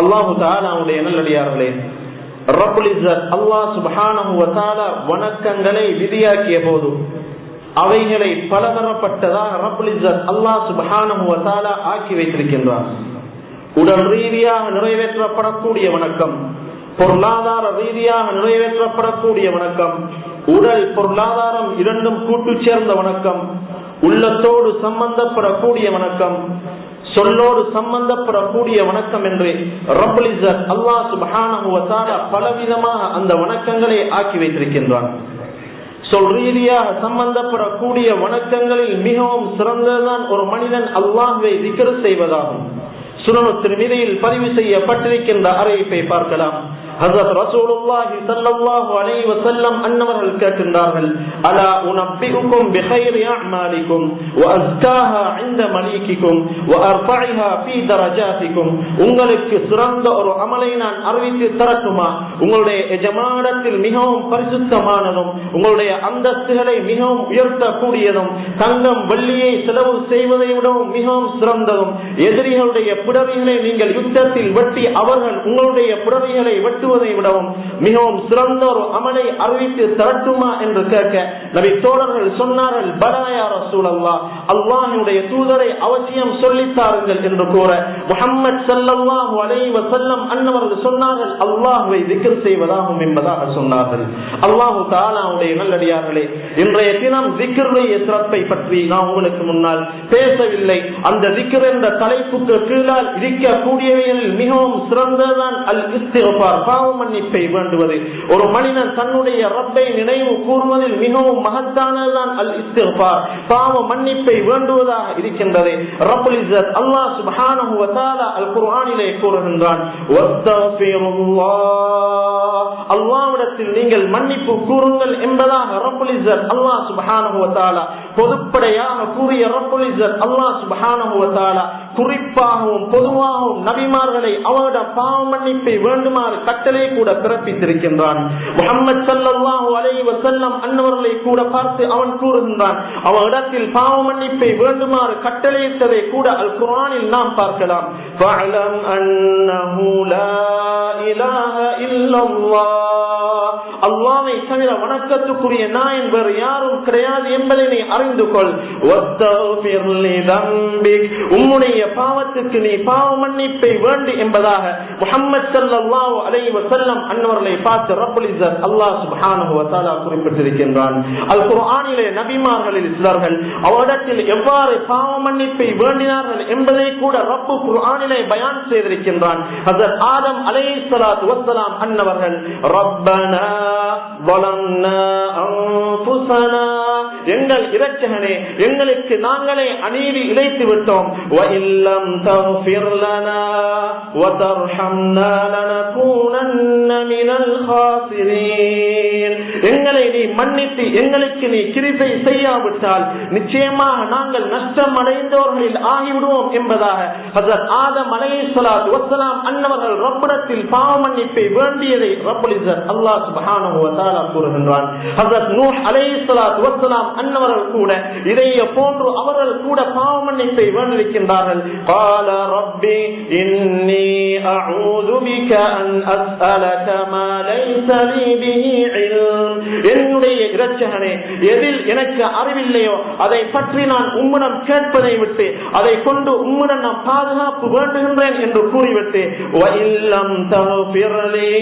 அல்லாஹு தாலாவுடைய நல்லடியார்களே. அல்லாஹ் சுப்ஹானஹு வ வணக்கங்களை விதியாக்கிய போது அவைகளை பலதரப்பட்டதாக ரபுலிசர் அல்லாஹ் சுப்ஹானஹு ஆக்கி வைத்திருக்கின்றார். உடல் ரீதியாக நிறைவேற்றப்படக்கூடிய வணக்கம் பொருளாதார ரீதியாக நிறைவேற்றப்படக்கூடிய வணக்கம் உடல் பொருளாதாரம் இரண்டும் கூட்டு சேர்ந்த வணக்கம் உள்ளத்தோடு சம்பந்தப்படக்கூடிய வணக்கம் சொல்லோடு சம்பந்தப்படக்கூடிய வணக்கம் என்று ரப்பல் பலவிதமாக அந்த வணக்கங்களை ஆக்கி வைத்திருக்கின்றான். சொல் ரீதியாக சம்பந்தப்படக்கூடிய வணக்கங்களில் மிகவும் சிறந்ததுதான் ஒரு மனிதன் அல்லாஹ்வை விக்கிர செய்வதாகும். சுனனு திருமிதியில் பதிவு செய்யப்பட்டிருக்கின்ற அறிவிப்பை பார்க்கலாம். ஹசரத் ரசூலுல்லாஹி ஸல்லல்லாஹு அலைஹி வஸல்லம் அன்னவர்கள் அலா உனப்பிகுக்கும் ஃபீ தரஜாத்திக்கும் உங்களுக்கு சிறந்த ஒரு அமலை நான் அறிவித்து தரட்டுமா? உங்களுடைய எஜமானத்தில் மிகவும் பரிசுத்தமானதும் உங்களுடைய அந்தஸ்துகளை மிகவும் உயர்த்தக்கூடியதும் தங்கம் வெள்ளியை செலவு செய்வதை விடவும் மிகவும் சிறந்ததும் எதிரிகளுடைய புடவைகளை நீங்கள் யுத்தத்தில் வெட்டி அவர்கள் உங்களுடைய புடவைகளை வெட்டுவதை விடவும் மிகவும் சிறந்த ஒரு அமலை அறிவித்து திரட்டுமா என்று கேட்க நபி தோழர்கள் சொன்னார்கள் பலாயார ரசூலல்லா அல்லாஹினுடைய தூதரை அவசியம் சொல்லித்தாருங்கள் என்று கூற முகம்மது ஸல்லல்லாஹு அலைவ செல்லம் அன்னவர்கள் சொன்னார்கள் அல்லாஹுவை திக்ர் செய்வதாகும் என்பதாக சொன்னார்கள். அல்லாஹு தாலாவுடைய நல்லடியார்களே இன்றைய தினம் திக்ருடைய சிறப்பை பற்றி நான் உங்களுக்கு முன்னால் பேசவில்லை. அந்த திக்ர் என்ற தலைப்புக்கு கீழால் இருக்கக்கூடியவைகளில் மிகவும் சிறந்ததுதான் அல் இஸ்திகபார் பாவ மன்னிப்பை வேண்டுவது. ஒரு மனிதன் தன்னுடைய ரப்பை நினைவு கூறுவதில் மிகவும் மகத்தானதுதான் அல் இஸ்திஃபார் பாவ மன்னிப்பை வேண்டுவதாக இருக்கின்றது. ரப்புல் இஸ்ஸத் அல்லாஹ் சுப்ஹானஹு வ தஆலா அல் குர்ஆனிலே கூறுகின்றான் வஸ்தஃபிருல்லாஹ். அல்லாஹ்விடத்தில் நீங்கள் மன்னிப்பு கூறுங்கள் என்பதாக ரப்புல் இஸ்ஸத் அல்லாஹ் சுப்ஹானஹு வ தஆலா பொதுப்படையாக கூறிய ரப்புல் இஸ்ஸத் அல்லாஹ் சுப்ஹானஹு வ தஆலா குறிப்பாகவும் பொதுவாகவும் நபிமார்களை அவரோட பாவ மன்னிப்பை வேண்டுமாறு கட்டளை கூட பிறப்பித்திருக்கின்றான். முகமது சல்லல்லாஹு அலைஹி வஸல்லம் அன்னவர்களை கூட பார்த்து அவன் கூறுகின்றான் அவரிடத்தில் பாவ மன்னிப்பை வேண்டுமாறு கட்டளையிட்டதை கூட அல் குரானில் நாம் பார்க்கலாம். ஃபஅலம் அன்னஹு லா இலாஹ அல்லாவை தவிர வணக்கத்துக்குரிய நான் வேறு யாரும் கிடையாது என்பதை நீ அறிந்து கொள் உம்முடைய பாவத்துக்கு நீ பாவ மன்னிப்பை வேண்டு என்பதாக முகமது ஸல்லல்லாஹு அலைஹி வஸல்லம் அன்னவர்களை பார்த்து ரப்பல் அல்லாஹ் குறிப்பிட்டிருக்கின்றான். அது குரானிலே நபிமார்களில் சிலர்கள் அவரிடத்தில் எவ்வாறு பாவ மன்னிப்பை வேண்டினார்கள் என்பதை கூட ரப்பு குரானிலே பயான் செய்திருக்கின்றான். அதர் ஆதம் அலை சலாத் வசலாம் அன்னவர்கள் ரப்பனா ظلمنا أنفسنا எங்கள் இரட்சகனே எங்களுக்கு நாங்களே அநீதி இழைத்து விட்டோம் وَإِلَّمْ تَغْفِرْ لَنَا وَتَرْحَمْنَا لَنَكُونَنَّ مِنَ الْخَاسِرِينَ எங்களை நீ மன்னித்து எங்களுக்கு நீ கிருபை செய்யாவிட்டால் நிச்சயமாக நாங்கள் நஷ்டம் அடைந்தவர்களில் ஆகிவிடுவோம் என்பதாக ஹஜரத் ஆதம் அலைஹிஸ்ஸலாத்து வஸ்ஸலாம் அன்னவர்கள் ரப்பிடத்தில் பாவ மன்னிப்பை வேண்டியதை ரப்புல் இஸ்ஸத் அல்லாஹ் சுப்ஹானஹு வ தஆலா கூறுகின்றான் ஹஜரத் நூஹ் அலைஹிஸ்ஸலாத்து வஸ்ஸலாம் அன்னவர்கள் கூட இதைய போன்று அவர்கள் கூட பாவ மன்னிப்பை வேண்டியிருக்கின்றார்கள் قال ربي إني أعوذ بك أن أسألك ما ليس لي به علم என்னுடைய இரட்சகனே எதில் எனக்கு அறிவில்லையோ அதை பற்றி நான் உம்மிடம் கேட்பதை விட்டு அதை கொண்டு உம்மிடம் நான் பாதுகாப்பு வேண்டுகின்றேன் என்று கூறிவிட்டு وَإِلَّمْ تَغْفِرْ لِي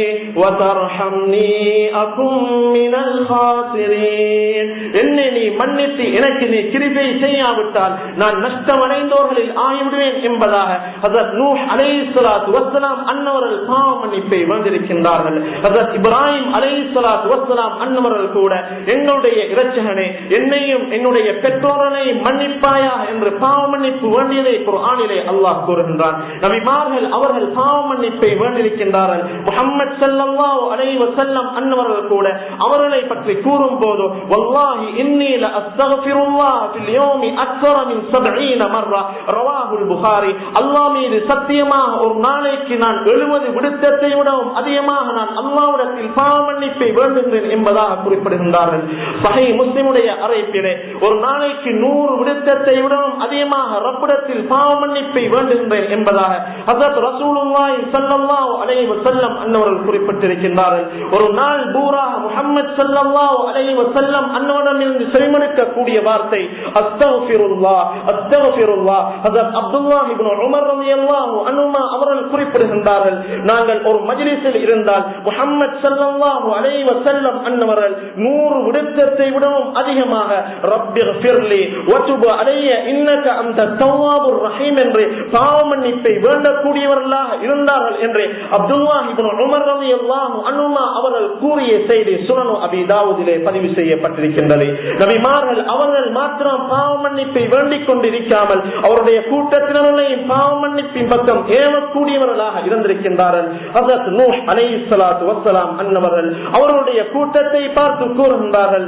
وَتَرْحَمْنِي أَكُنْ مِنَ الْخَاسِرِينَ என்னை நீ மன்னித்து எனக்கு நீ கிருபை செய்யாவிட்டால் நான் நஷ்டமடைந்தோர்களில் ஆகிவிடுவேன் என்பதாக ஹசரத் நூஹ் அலைஹிஸ்ஸலாத்து வஸ்ஸலாம் அன்னவர்கள் பாவ மன்னிப்பை வேண்டியிருக்கின்றார்கள் ஹசரத் இப்ராஹிம் அலைஹிஸ்ஸலாத்து வஸ்ஸலாம் அன்னவர்கள் கூட எங்களுடைய இரட்சகனே என்னையும் என்னுடைய பெற்றோரனை மன்னிப்பாயா என்று பாவ மன்னிப்பு வேண்டியதை குர்ஆனிலே அல்லாஹ் கூறுகின்றான். நபிமார்கள் அவர்கள் பாவ மன்னிப்பை வேண்டியிருக்கின்றார்கள். முஹம்மது ஸல்லல்லாஹு அலைஹி செல்லம் அன்னவர்கள் கூட அவர்களை பற்றி கூறும் போது வல்லாஹி இன்னில லஅஸ்தக்ஃபிருல்லாஹ் ஃபில் யௌமி அக்ஸர மின் 70 மர்ரா. ரவாஹுல் புகாரி அல்லாஹ் மீது சத்தியமாக ஒரு நாளைக்கு நான் 70 விடுத்தத்தை விடவும் அதிகமாக நான் அல்லாஹ்விடத்தில் பாவ மன்னிப்பை வேண்டுகிறேன் என்பதாக குறிப்பிடுகின்றார்கள். சஹை முஸ்லிமுடைய அறைப்பிலே ஒரு நாளைக்கு நூறு விடுத்தத்தை விடவும் அதிகமாக ரப்பிடத்தில் பாவ மன்னிப்பை வேண்டுகின்றேன் என்பதாக ஹசரத் ரசூலுல்லாஹி ஸல்லல்லாஹு அலைஹி வஸல்லம் அன்னவர்கள் குறிப்பிட்டிருக்கின்றார்கள். ஒரு நாள் பூரா முஹம்மது ஸல்லல்லாஹு அலைஹி வஸல்லம் அன்னவரிடமிருந்து செவிமடுக்கக்கூடிய வார்த்தை அஸ்தக்ஃபிருல்லாஹ் அஸ்தக்ஃபிருல்லாஹ் ஹசரத் அப்துல்லாஹ் இப்னு உமர் ரலியல்லாஹு அன்ஹுமா அவர்கள் குறிப்பிடுகின்றார்கள் நாங்கள் ஒரு மஜ்லிஸில் இருந்தால் முஹம்மது ஸல்லல்லாஹு அலைஹி வஸல்லம் அன்னவர்கள் நூறு விடுத்தத்தை விடவும் அதிகமாக. ரப்பிக்ஃபிர்லி வதுப் அலைய இன்னக அந்த தவ்வாபுர் ரஹீம் என்று பாவ மன்னிப்பை வேண்டக்கூடியவர்களாக இருந்தார்கள் என்று அப்துல்லாஹ் இப்னு உமர் ரலியல்லாஹு அன்ஹுமா அவர்கள் கூறிய செய்தி சுனனு அபி தாவூதிலே பதிவு செய்யப்பட்டிருக்கின்றது. நபிமார்கள் அவர்கள் மாத்திரம் பாவ மன்னிப்பை வேண்டிக் கொண்டிருக்காமல் அவருடைய கூட்டத்தினர்களையும் பாவ மன்னிப்பின் பக்கம் ஏவக்கூடியவர்களாக இருந்திருக்கின்றார்கள். ஹசரத் நூஹ் அலைஹிஸ்ஸலாத்து வஸ்ஸலாம் அன்னவர்கள் அவர்களுடைய கூட்டத்தை பார்த்து கூறுகின்றார்கள்.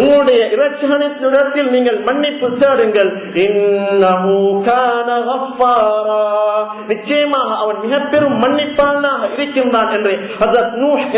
உங்களுடைய இரட்சகனிடத்தில் நீங்கள் மன்னிப்பு தேடுங்கள். நிச்சயமாக அவன் மிக பெரும் மன்னிப்பாளனாக இருக்கின்றான் என்று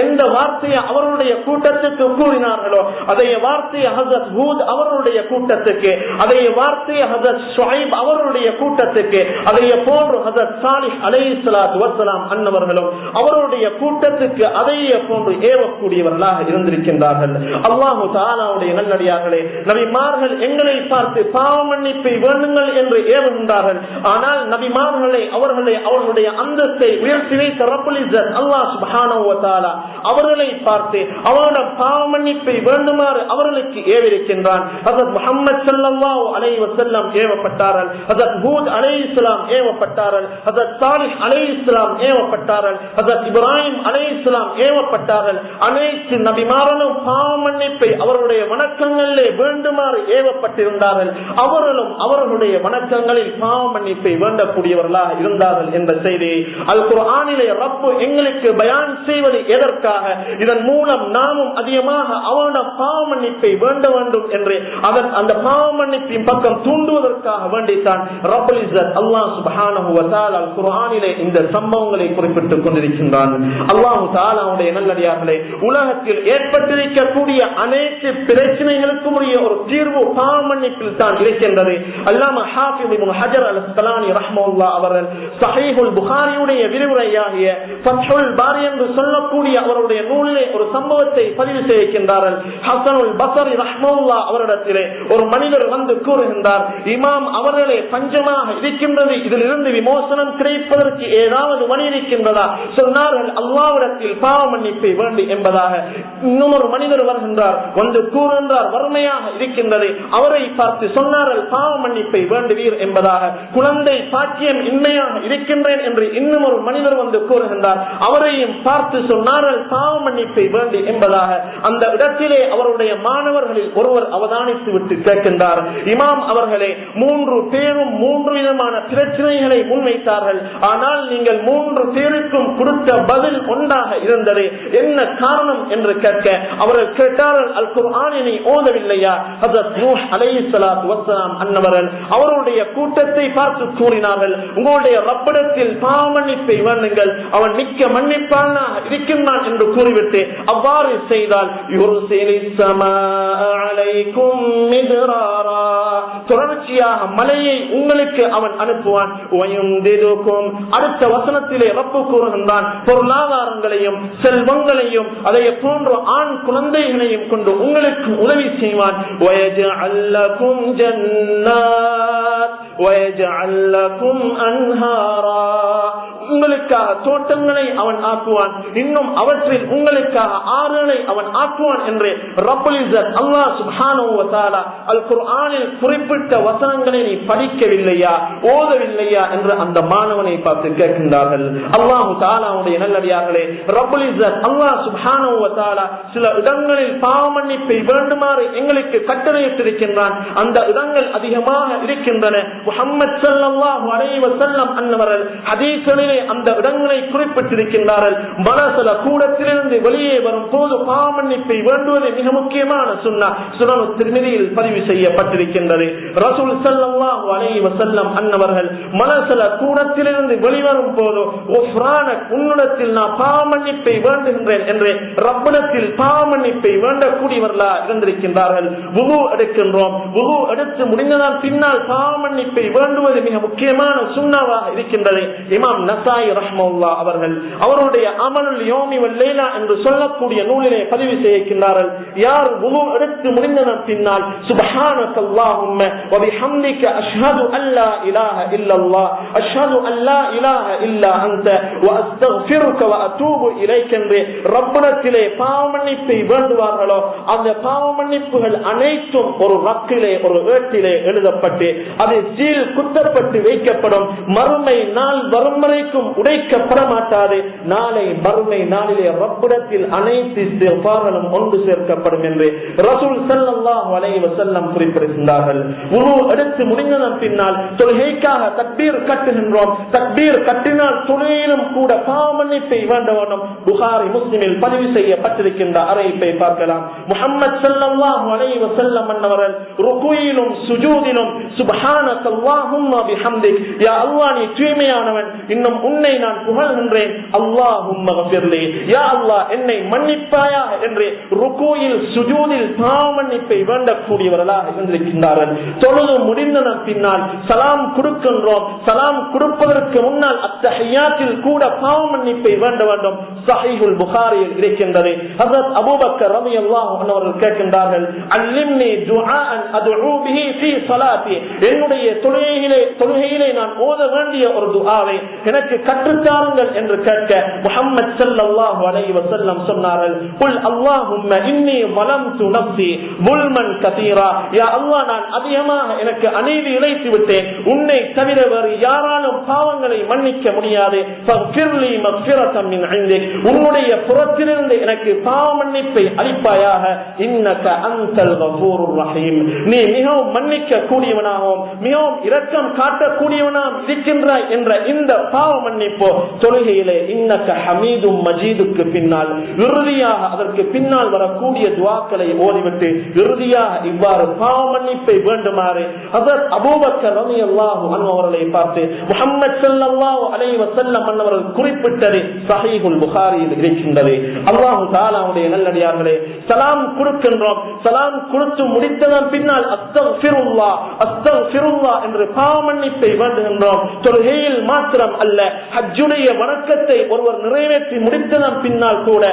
எந்த வார்த்தையை அவருடைய கூட்டத்துக்கு கூறினார்களோ அதே வார்த்தையை ஹசரத் ஹூத் அவர்களுடைய கூட்டத்துக்கு அதே வார்த்தையை ஹசரத் ஷுஐப் அவர்களுடைய கூட்டத்துக்கு அதே போன்று ஹசரத் சாலிஹ் அலைஹிஸ்ஸலாத்து வஸ்ஸலாம் அன்னவர்களும் அவருடைய கூட்டத்துக்கு அதையே போன்று ஏவக்கூடியவர்களாக இருந்திருக்கின்றார்கள். அல்லாஹு தாலாவுடைய நல்லடியார்களே நபிமார்கள் எங்களை பார்த்து பாவ மன்னிப்பை வேண்டுங்கள் என்று ஏவுகின்றார்கள். ஆனால் நபிமார்களை அவர்களை அவர்களுடைய அந்தஸ்தை உயர்த்தி வைத்த ரப்பலிசர் அல்லாஹ் சுப்ஹானஹு அவர்களை பார்த்து அவரோட பாவ மன்னிப்பை வேண்டுமாறு அவர்களுக்கு ஏவிருக்கின்றான். ஹஜரத் முஹம்மது ஸல்லல்லாஹு அலைஹி வஸல்லம் ஏவப்பட்டார்கள். பூத் அலை இஸ்லாம் ஏவப்பட்டார்கள். ஹஜரத் சாலிஹ் அலை இஸ்லாம் ஏவப்பட்டார்கள். ஹஜரத் இப்ராஹிம் அலை எல்லாம் ஏவப்பட்டார்கள். அனைத்து நபிமாரனும் பாவமன்னிப்பை அவருடைய அவர்களுடைய வணக்கங்களிலே வேண்டுமாறு ஏவப்பட்டிருந்தார்கள். அவர்களும் அவர்களுடைய வணக்கங்களில் பாவமன்னிப்பை வேண்டக்கூடியவர்களாக இருந்தார்கள் என்ற செய்தியை அல் குர்ஆனிலே ரப்பு எங்களுக்கு பயான் செய்வது எதற்காக? இதன் மூலம் நாமும் அதிகமாக அவனிடம் பாவமன்னிப்பை வேண்ட வேண்டும் என்று அதன் அந்த பாவமன்னிப்பின் பக்கம் தூண்டுவதற்காக வேண்டித்தான் ரப்பல் இஸ்ஸத் அல்லாஹ் சுப்ஹானஹு வ குர்ஆனிலே இந்த சம்பவங்களை குறிப்பிட்டுக் கொண்டிருக்கின்றான் அல்லாஹ் தஆலாவுடைய நல்லடியார்களே உலகத்தில் ஏற்பட்டிருக்கக்கூடிய அனைத்து பிரச்சனைகளுக்கும் உரிய ஒரு தீர்வு பாவமன்னிப்பில் தான் இருக்கின்றது. அல்லாம ஹாஃபிஸ் ஹஜர் அல் அஸ்கலானி ரஹ்மத்துல்லாஹ் அவர்கள் சஹீஹுல் புகாரியுடைய விரிவுரையாகிய ஃபத்ஹுல் பாரி என்று சொல்லக்கூடிய அவருடைய நூலிலே ஒரு சம்பவத்தை பதிவு செய்கின்றார்கள். ஹசனுல் பசரி ரஹ்மத்துல்லாஹ் அவரிடத்திலே ஒரு மனிதர் வந்து கூறுகின்றார் இமாம் அவர்களே பஞ்சமாக இருக்கின்றது இதிலிருந்து விமோசனம் கிடைப்பதற்கு ஏதாவது வழி இருக்கின்றதா? சொன்னார்கள் அல்லாவிடத்தில் பாவ மன்னிப்பை வேண்டி என்பதாக இன்னும் மனிதர் வருகின்றார். வந்து கூறுகின்றார் வறுமையாக இருக்கின்றது அவரை பார்த்து சொன்னார்கள் பாவ மன்னிப்பை வேண்டுவீர் என்பதாக. குழந்தை பாக்கியம் இன்மையாக இருக்கின்றேன் என்று இன்னும் ஒரு மனிதர் வந்து கூறுகின்றார். அவரையும் பார்த்து சொன்னார்கள் பாவ மன்னிப்பை வேண்டி என்பதாக. அந்த இடத்திலே அவருடைய மாணவர்களில் ஒருவர் அவதானித்து விட்டு கேட்கின்றார். இமாம் அவர்களே மூன்று பேரும் மூன்று விதமான பிரச்சனைகளை முன்வைத்தார்கள். ஆனால் நீங்கள் மூன்று பேருக்கும் கொடுத்த பதில் ஒன்றாக இருந்தது. என்ன காரணம் என்று கேட்க அவர்கள் கேட்டார்கள் அல் குர்ஆனினை ஓதவில்லையா? ஹஜரத் நூஹ் அன்னவர்கள் அவருடைய கூட்டத்தை பார்த்து கூறினார்கள் உங்களுடைய ரப்படத்தில் பாவமன்னிப்பை வேண்டுங்கள். அவன் மிக்க மன்னிப்பானாக இருக்கின்றான் என்று கூறிவிட்டு அவ்வாறு செய்தால் யுர்சிலிஸ் ஸமாஅ அலைக்கும் மித்ராரா தொடர்ச்சியாக மலையை உங்களுக்கு அவன் அனுப்புவான். அடுத்த வசனத்திலே ரப்பு கூறுகின்றான் பொருளாதாரங்களையும் செல்வங்களையும் அதை போன்ற ஆண் குழந்தைகளையும் கொண்டு உங்களுக்கு உதவி செய்வான். வயஜஅல் அன்ஹாரா. உங்களுக்காக தோட்டங்களை அவன் ஆக்குவான். இன்னும் அவற்றில் உங்களுக்காக ஆறுகளை அவன் ஆக்குவான் என்று ரப்புல் இஸ்ஸத் அல் குர்ஆனில் குறிப்பிட்ட வசனங்களை நீ படிக்கவில்லையா ஓதவில்லையா என்று அந்த மாணவனை பார்த்து கேட்கின்றார்கள். அல்லாஹு தாலாவுடைய நல்லடியார்களே ரப்புல் அல்லா அல்லாஹ் சில இடங்களில் பாவ மன்னிப்பை வேண்டுமாறு எங்களுக்கு கட்டளையிட்டிருக்கின்றான். அந்த இடங்கள் அதிகமாக இருக்கின்றன. முஹம்மது ஸல்லல்லாஹு அலைஹி வஸல்லம் அன்னவர்கள் ஹதீஸ்களிலே அந்த இடங்களை குறிப்பிட்டிருக்கின்றார்கள். மனசல கூடத்திலிருந்து வெளியே வரும் போது பாவமன்னிப்பை வேண்டுவது மிக முக்கியமான சுன்னா. சுனனு திருமதியில் பதிவு செய்யப்பட்டிருக்கின்றது. ரசூல் ஸல்லல்லாஹு அலைஹி வஸல்லம் அன்னவர்கள் மனசல கூடத்திலிருந்து வெளிவரும் போது ஒஃப்ரானக் உன்னிடத்தில் நான் பாவமன்னிப்பை வேண்டுகின்றேன் என்று ரப்பனத்தில் பாவமன்னிப்பை வேண்டக்கூடியவர்களா இருந்திருக்கின்றார்கள். வுது எடுக்கின்றோம். வுது எடுத்து முடிந்ததால் பின்னால் பாவமன்னிப்பை வேண்டுவது மிக முக்கியமான சுண்ணாவாக இருக்கின்றது. இமாம் நஸ் நசாய் ரஹ்மல்லா அவர்கள் அவருடைய அமலுல் யோமி வல்லேலா என்று சொல்லக்கூடிய நூலிலே பதிவு செய்கின்றார்கள். யார் வுது எடுத்து முடிந்தனர் பின்னால் சுபஹானக அல்லாஹும்ம வ பிஹம்திக அஷ்ஹது அல்லா இலாஹ இல்லல்லாஹ் அஷ்ஹது அல்லா இலாஹ இல்லா அன்த வ அஸ்தக்ஃபிருக வ அதூபு இலைக என்று ரப்பனத்திலே பாவமன்னிப்பை வேண்டுவார்களோ அந்த பாவமன்னிப்புகள் அனைத்தும் ஒரு ரக்கிலே ஒரு ஏட்டிலே எழுதப்பட்டு அது சீல் குத்தப்பட்டு வைக்கப்படும். மறுமை நாள் வரும் வரைக்கும் உடைக்கப்பட மாட்டாது நாளை மறுமை நாளிலே ரப்பிடத்தில் அனைத்து சிறுபார்களும் ஒன்று சேர்க்கப்படும் என்று ரசூல் ஸல்லல்லாஹு அலைஹி செல்லம் குறிப்பிடுகின்றார்கள் உரு எடுத்து முடிந்ததன் பின்னால் தொழுகைக்காக தக்பீர் கட்டுகின்றோம். தக்பீர் கட்டினால் துணையிலும் கூட பாவமன்னிப்பை வேண்ட வேண்டும் புகாரி முஸ்லிமில் பதிவு செய்யப்பட்டிருக்கின்ற அறிவிப்பை பார்க்கலாம். முகமது ஸல்லல்லாஹு அலைஹி செல்லம் அன்னவர்கள் ருகுயிலும் சுஜூதிலும் சுபஹான அல்லாஹும்ம பிஹம்திக். யா அல்லாஹ் நீ தூய்மையானவன். இன்னும் உன்னை நான் புகழ்கின்றேன். அல்லாஹும் யா அல்லாஹ் என்னை மன்னிப்பாயா என்று ருகுயில் சுஜூதில் பாவமன்னிப்பை வேண்டக்கூடியவர்களாக இருந்திருக்கின்றார்கள். தொழுது முடிந்தன பின்னால் சலாம் கொடுக்கின்றோம். சலாம் கொடுப்பதற்கு முன்னால் அத்தஹியாத்தில் கூட பாவமன்னிப்பை வேண்ட வேண்டும். சஹீஹுல் புகாரியில் இருக்கின்றது. ஹஸரத் அபூபக்கர் ரலியல்லாஹு அல்லாஹ் அவர்கள் கேட்கின்றார்கள் அல்லிம்னி துஆன் அத்உ பிஹி ஃபீ ஸலாத்தி என்னுடைய தொழுகையிலே தொழுகையிலே நான் ஓத வேண்டிய ஒரு துஆவை எனக்கு எனக்கு கற்றுத்தாருங்கள் என்று கேட்க முகமது சல்லாஹ் அலைஹி வஸல்லம் சொன்னார்கள். குல் அல்லாஹும்ம இன்னி வலம்து நஃப்ஸி புல்மன் கதீரா யா அல்லாஹ் நான் அதிகமாக எனக்கு அநீதி இழைத்து விட்டேன். உன்னை தவிர வேறு யாராலும் பாவங்களை மன்னிக்க முடியாது. உன்னுடைய புறத்திலிருந்து எனக்கு பாவ மன்னிப்பை அளிப்பாயாக. இன்னக அந்தல் ரஹீம். நீ மிகவும் மன்னிக்க கூடியவனாகவும் மிகவும் இரக்கம் காட்டக்கூடியவனாகவும் இருக்கின்றாய் என்ற இந்த பாவ மன்னிப்போ. தொழுகையிலே இன்னக்க ஹமீதும் மஜீதுக்கு பின்னால். இறுதியாக அதற்கு பின்னால் வரக்கூடிய துவாக்களை ஓதிவிட்டு இறுதியாக இவ்வாறு பாவ மன்னிப்பை வேண்டுமாறு அதர் அபூபக்கர் ரவி அல்லாஹு அவர்களை பார்த்து முஹம்மது ஸல்லல்லாஹு அலை வஸல்லம் அன்னவர்கள் குறிப்பிட்டது சஹீகுல் புகாரியில் இருக்கின்றது. அல்லாஹு தாலாவுடைய நல்லடியார்களே சலாம் கொடுக்கின்றோம். சலாம் கொடுத்து முடித்ததன் பின்னால் அஸ்தக்ஃபிருல்லாஹ் அஸ்தக்ஃபிருல்லாஹ் என்று பாவ மன்னிப்பை வேண்டுகின்றோம். தொழுகையில் மாத்திரம் அல்ல ஹஜ்ஜுடைய வணக்கத்தை ஒருவர் நிறைவேற்றி முடித்ததன் பின்னால் கூட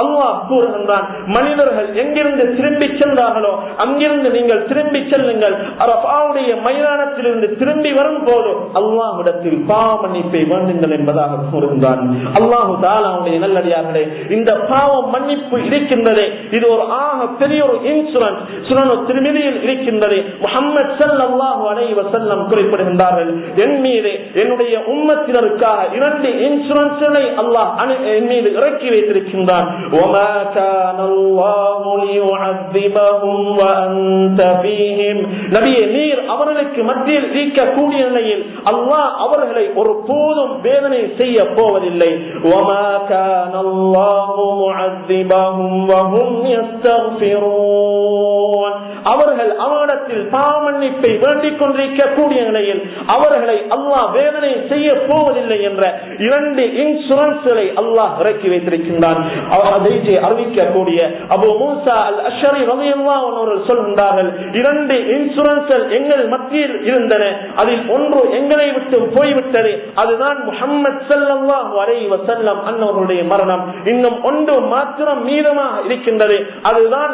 அல்லாஹ் கூறுகின்றான் மனிதர்கள் எங்கிருந்து திரும்பி சென்றார்களோ அங்கிருந்து நீங்கள் திரும்பி செல்லுங்கள். அரபாவுடைய மைதானத்திலிருந்து திரும்பி வரும் போது அல்லாஹ்விடத்தில் பாவமன்னிப்பை வேண்டுங்கள் என்பதாக கூறுகின்றான். அல்லாஹு தாலாவுடைய நல்லடியார்களே இந்த பாவம் மன்னிப்பு இருக்கின்றதே இது ஒரு ஆக பெரிய ஒரு இன்சூரன்ஸ். சுனனு திருமதியில் இருக்கின்றது முகமது ஸல்லல்லாஹு அலைஹி வஸல்லம் குறிப்பிடுகின்றார்கள் என் மீது என்னுடைய உம்மத்தினருக்காக இரண்டு இன்சூரன்ஸ்களை அல்லாஹ் அனு- என் மீது இறக்கி வைத்திருக்கின்றான் وما كان الله ليعذبهم وأنت فيهم நபியே நீர் அவர்களுக்கு மத்தியில் இருக்கக்கூடிய நிலையில் அல்லாஹ் அவர்களை ஒரு போதும் வேதனை செய்ய போவதில்லை وما كان الله معذبهم وهم يستغفرون அவர்கள் அவனிடத்தில் பாவமன்னிப்பை வேண்டிக் கொண்டிருக்கக்கூடிய நிலையில் அவர்களை அல்லாஹ் வேதனை செய்ய போவதில்லை என்ற இரண்டு இன்சூரன்ஸ்களை அல்லாஹ் இறக்கி வைத்திருக்கின்றான். அவர் அறிவிக்கக்கூடிய அபு மூசா அல் அஷரி ரலியல்லாஹு சொல்கின்றார்கள் இரண்டு இன்சூரன்ஸ்கள் எங்கள் மத்தியில் இருந்தன அதில் ஒன்று எங்களை விட்டு போய்விட்டது அதுதான் முஹம்மது ஸல்லல்லாஹு வரை வசல்லம் அன்னவர்களுடைய மரணம். இன்னும் ஒன்று மாத்திரம் மீதமாக இருக்கின்றது அதுதான்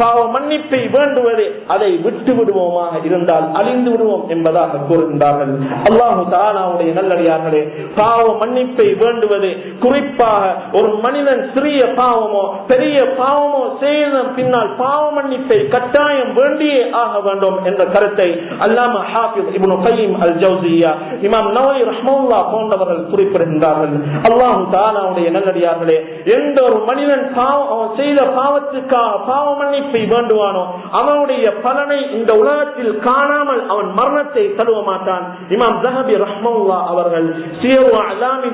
பாவ மன்னிப்பை வேண்டுவது அதை விட்டு விடுவோமாக இருந்தால் அழிந்து விடுவோம் என்பதாக கூறுகின்றார்கள். அல்லாஹு தானாவுடைய நல்லடியார்களே பாவ மன்னிப்பை வேண்டுவது குறிப்பாக ஒரு மனிதன் சிறிய பாவமோ பெரிய பாவமோ செய்த பின்னால் பாவ மன்னிப்பை கட்டாயம் வேண்டியே ஆக வேண்டும் என்ற கருத்தை அல்லாம ஹாஃபிஸ் இப்னு கைம் அல் ஜௌசியா இமாம் நவவி ரஹ்மவுல்லா போன்றவர்கள் குறிப்பிடுகின்றார்கள். அல்லாஹு தானாவுடைய நல்லடியார்களே எந்த ஒரு மனிதன் பாவம் செய்த பாவத்துக்காக பாவ மன்னிப்பை வேண்டுவானோ? அவனுடைய பலனை இந்த உலகத்தில் காணாமல் அவன் மரணத்தை தழுவ மாட்டான். இமாம் ஜஹபி ரஹ்மல்லா அவர்கள்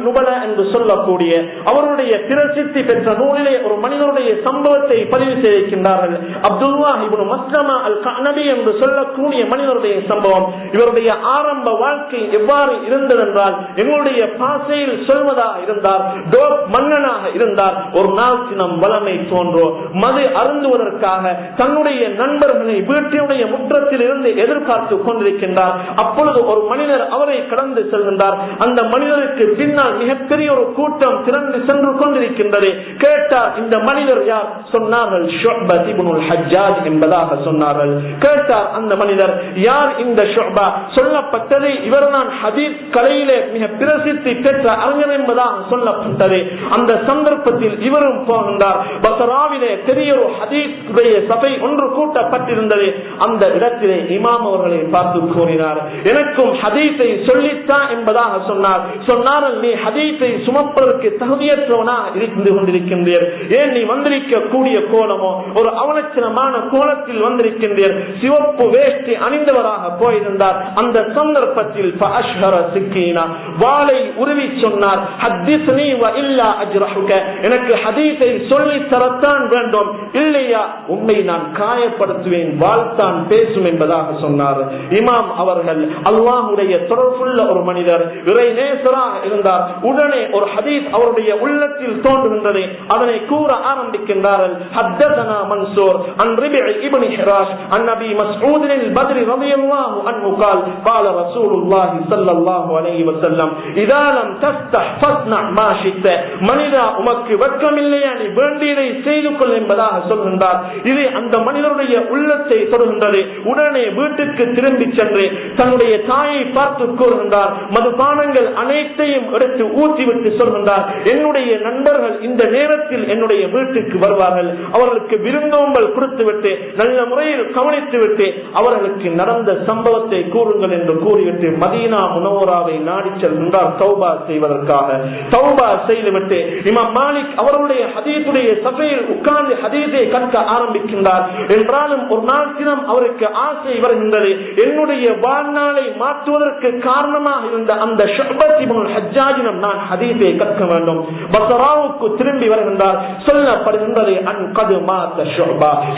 நுபல என்று சொல்லக்கூடிய அவருடைய பிரசித்தி பெற்ற நூலிலே ஒரு மனிதனுடைய சம்பவத்தை பதிவு செய்திருக்கின்றார்கள். அப்துல்லா இப்னு மஸ்லமா அல் கனபி என்று சொல்லக்கூடிய மனிதனுடைய சம்பவம். இவருடைய ஆரம்ப வாழ்க்கை எவ்வாறு இருந்தது என்றால் எங்களுடைய பாசையில் சொல்வதாக இருந்தார் டோப் மன்னனாக இருந்தார். ஒரு நாள் சினம் வளமை தோன்றோ மது அருந்துவதற்காக வருவதற்காக தன்னுடைய நண்பர்களை வீட்டினுடைய முற்றத்தில் இருந்து எதிர்பார்த்து கொண்டிருக்கின்றார் அப்பொழுது ஒரு மனிதர் அவரை கடந்து செல்கின்றார். அந்த மனிதருக்கு பின்னால் மிகப்பெரிய ஒரு கூட்டம் திறந்து சென்று கொண்டிருக்கின்றது. கேட்டார் இந்த மனிதர் யார்? சொன்னார்கள் ஹஜ்ஜாஜ் என்பதாக சொன்னார்கள். கேட்டார் அந்த மனிதர் யார் இந்த ஷொபா சொல்லப்பட்டது இவர்தான் ஹதீஸ் கலையிலே மிக பிரசித்தி பெற்ற அறிஞர் என்பதாக சொல்லப்பட்டது. அந்த சந்தர்ப்பத்தில் இவரும் போகின்றார். பசராவிலே பெரிய ஒரு ஹதீஸ் சபை ஒன்று கூட்டப்பட்டிருந்தது. அந்த இடத்திலே இமாம் அவர்களை பார்த்து கூறினார் எனக்கும் ஹதீத்தை சொல்லித்தான் என்பதாக சொன்னார். சொன்னாலும் நீ ஹதீத்தை சுமப்பதற்கு தகுதியற்றவனா இருந்து கொண்டிருக்கின்றீர் ஏன் நீ வந்திருக்க கூடிய கோலமோ ஒரு அவலட்சணமான கோலத்தில் வந்திருக்கின்றீர். சிவப்பு வேஷ்டி அணிந்தவராக போயிருந்தார். அந்த சந்தர்ப்பத்தில் ஃபஅஷ்ஹர வாளை உருவி சொன்னார் எனக்கு ஹதீத்தை சொல்லி தரத்தான் வேண்டும். இல்லையா உண்மை நான் காயப்படுத்துவேன் வாழ்த்தான் பேசும் என்பதாக சொன்னார் இமாம் அவர்கள் அல்லாஹுடைய தொடர்புள்ள ஒரு மனிதர் இறை நேசராக இருந்தார் உடனே ஒரு ஹதீஸ் அவருடைய உள்ளத்தில் தோன்றுகின்றது அதனை கூற ஆரம்பிக்கின்றார்கள் حدثنا منصور عن ربع ابن حراش عن ابي مسعود البدري رضي الله عنه قال قال رسول الله صلى الله عليه وسلم اذا لم تستح فاصنع ما شئت மனிதா உமக்கு வெட்கமில்லையா நீ வேண்டியதை செய்து கொள் என்பதாக சொல்கின்றார் இது அந்த மனிதனுடைய உள்ளத்தை தொடுகின்றது. உடனே வீட்டுக்கு திரும்பி சென்று தன்னுடைய தாயை பார்த்து கூறுகின்றார் மதுபானங்கள் அனைத்தையும் எடுத்து ஊற்றிவிட்டு சொல்கின்றார். என்னுடைய நண்பர்கள் இந்த நேரத்தில் என்னுடைய வீட்டுக்கு வருவார்கள். அவர்களுக்கு விருந்தோம்பல் கொடுத்துவிட்டு நல்ல முறையில் கவனித்துவிட்டு அவர்களுக்கு நடந்த சம்பவத்தை கூறுங்கள் என்று கூறிவிட்டு மதீனா முனவராவை நாடி செல்கின்றார் தௌபா செய்வதற்காக. தௌபா செய்துவிட்டு இமாம் மாலிக் அவருடைய ஹதீசுடைய சபையில் உட்கார்ந்து ஹதீஸை கற்க ஆரம்பிக்கின்றார். என்றாலும் ஒரு நாள் தினம் அவருக்கு ஆசை வருகின்றது. என்னுடைய வாழ்நாளை மாற்றுவதற்கு காரணமாக இருந்த அந்த ஹஜ்ஜாஜினம் நான் ஹதீஸை கற்க வேண்டும். பசராவுக்கு திரும்பி வருகின்றார். சொல்லப்படுகின்றது அன் கது மாத்த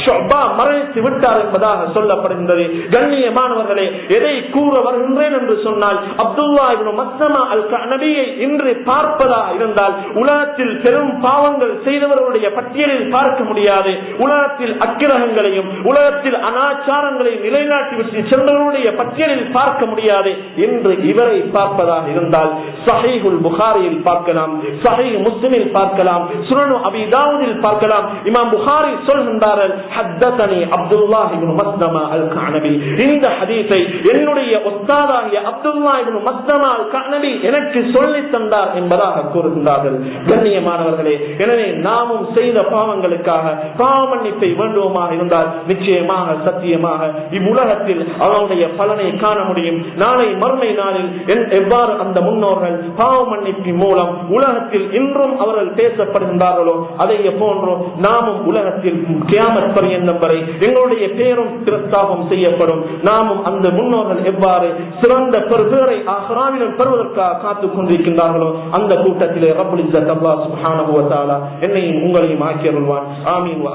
ஷொபா மரணித்து விட்டார் என்பதாக சொல்லப்படுகின்றது. கண்ணியமானவர்களே எதை கூற வருகின்றேன் என்று சொன்னால் அப்துல்லா இப்னு மஸ்லமா அல் கனபியை இன்று பார்ப்பதா இருந்தால் உலகத்தில் பெரும் பாவங்கள் செய்தவர்களுடைய பட்டியலில் பார்க்க முடியாது. உலகத்தில் உலகத்தில் அக்கிரகங்களையும் உலகத்தில் அனாச்சாரங்களையும் நிலைநாட்டி விட்டு சென்றவர்களுடைய பட்டியலில் பார்க்க முடியாது. என்று இவரை பார்ப்பதாக இருந்தால் சஹைகுல் புகாரியில் பார்க்கலாம் சஹை முஸ்லிமில் பார்க்கலாம் சுனனு அபிதாவுதில் பார்க்கலாம். இமாம் புகாரி சொல்கின்றார்கள் ஹத்தனி அப்துல்லாஹ் இப்னு மஸ்லமா அல் கானபி இந்த ஹதீஸை என்னுடைய ஒத்தாதாகிய அப்துல்லா இப்னு மஸ்லமா அல் கானபி எனக்கு சொல்லி தந்தார் என்பதாக கூறுகின்றார்கள். கண்ணியமானவர்களே எனவே நாமும் செய்த பாவங்களுக்காக பாவமன்னிப்பு மன்னிப்பை வேண்டுவோமாக இருந்தால் நிச்சயமாக சத்தியமாக இவ்வுலகத்தில் அவனுடைய பலனை காண முடியும். நாளை மறுமை நாளில் எவ்வாறு அந்த முன்னோர்கள் பாவ மன்னிப்பின் மூலம் உலகத்தில் இன்றும் அவர்கள் பேசப்படுகின்றார்களோ அதை போன்றோ நாமும் உலகத்தில் கியாமத் பரியந்தம் வரை எங்களுடைய பேரும் பிரஸ்தாபம் செய்யப்படும். நாமும் அந்த முன்னோர்கள் எவ்வாறு சிறந்த பெருபேரை ஆஹ்ராவிலும் பெறுவதற்காக காத்துக் கொண்டிருக்கின்றார்களோ அந்த கூட்டத்திலே ரபுல் இஸ்ஸத் அல்லாஹ் என்னையும் உங்களையும் ஆக்கியருள்வான். ஆமீன் வ